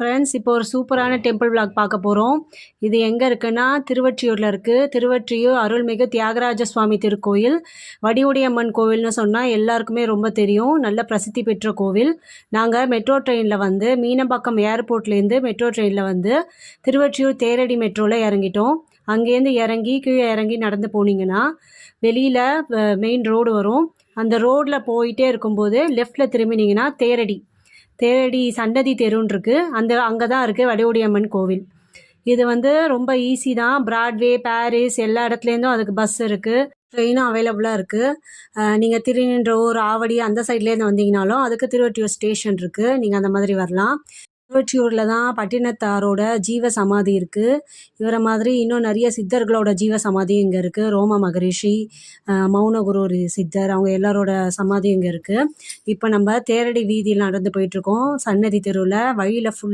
Friends இப்போ ஒரு சூப்பரான டெம்பிள் விளாக் பார்க்க போகிறோம் இது எங்கே இருக்குன்னா திருவற்றியூரில் இருக்குது திருவற்றியூர் அருள்மிகு தியாகராஜ சுவாமி திருக்கோயில். வடிவுடையம்மன் கோவில்னு சொன்னால் எல்லாருக்குமே ரொம்ப தெரியும். நல்ல பிரசித்தி பெற்ற கோவில். நாங்கள் மெட்ரோ ட்ரெயினில் வந்து மீனம்பாக்கம் ஏர்போர்ட்லேருந்து மெட்ரோ ட்ரெயினில் வந்து திருவற்றியூர் தேரடி மெட்ரோவில் இறங்கிட்டோம். அங்கேருந்து இறங்கி கீழே இறங்கி நடந்து போனீங்கன்னா வெளியில் மெயின் ரோடு வரும். அந்த ரோடில் போயிட்டே இருக்கும்போது லெஃப்டில் திரும்பினீங்கன்னா தேரடி. தேரடி சன்னதி தெருன்னு இருக்குது அந்த அங்கே தான் இருக்குது வடிவுடியம்மன் கோவில். இது வந்து ரொம்ப ஈஸி தான். பிராட்வே பாரிஸ் எல்லா இடத்துலேருந்தும் அதுக்கு பஸ் இருக்குது ட்ரெயினும் அவைலபிளாக இருக்குது நீங்கள் திருநின்றவூர் ஆவடி அந்த சைட்லேருந்து வந்தீங்கனாலும் அதுக்கு திருவற்றியூர் ஸ்டேஷன் இருக்குது நீங்கள் அந்த மாதிரி வரலாம். திருவற்றியூரில் தான் பட்டினத்தாரோட ஜீவ சமாதி இருக்குது இவரை மாதிரி இன்னும் நிறைய சித்தர்களோட ஜீவ சமாதி இங்கே இருக்குது ரோம மகரிஷி மௌனகுரு சித்தர் அவங்க எல்லாரோட சமாதி இங்கே இருக்குது இப்போ நம்ம தேரடி வீதியில் நடந்து போயிட்டுருக்கோம் சன்னதி தெருவில் வழியில் ஃபுல்